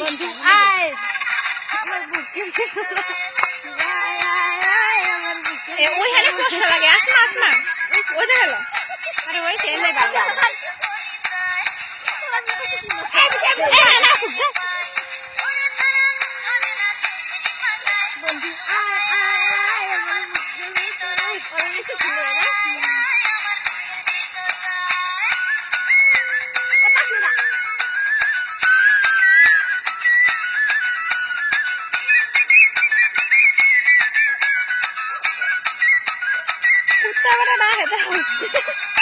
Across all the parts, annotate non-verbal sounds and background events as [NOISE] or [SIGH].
বন্ধু আয়। আমার বুকে আয় আয় আয় আমার বুকে এ, ওইখানে কষ্ট লাগে আসমা আসমা। বেটা না [LAUGHS] [LAUGHS]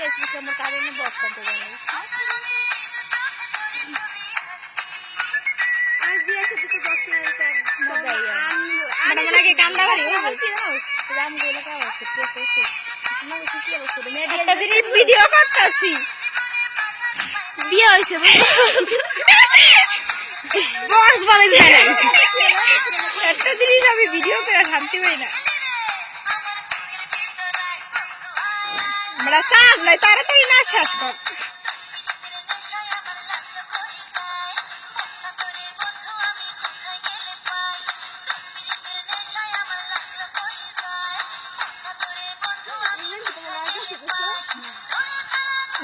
অবস্থা? মেয়ে একটা জিনিস ভিডিও করতেছি। বিয়ে হয়েছে বস বলে যায় একটা জিনিস আমি ভিডিও করে শান্তি পাই না। আমরা চাষ নাই তাড়াতাড়ি না শেষ কর।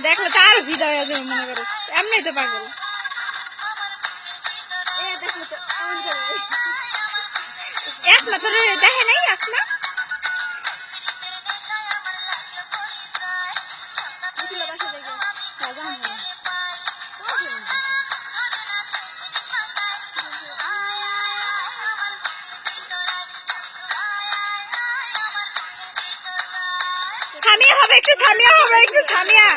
দেখলে তো আরও ভিড় হয়ে যাবে মনে করো। এমনি তো পাগল। আসমা তোর দেখে নাই আসমা সামিয়া হবে একটু সামিয়া হবে একটু সামিয়া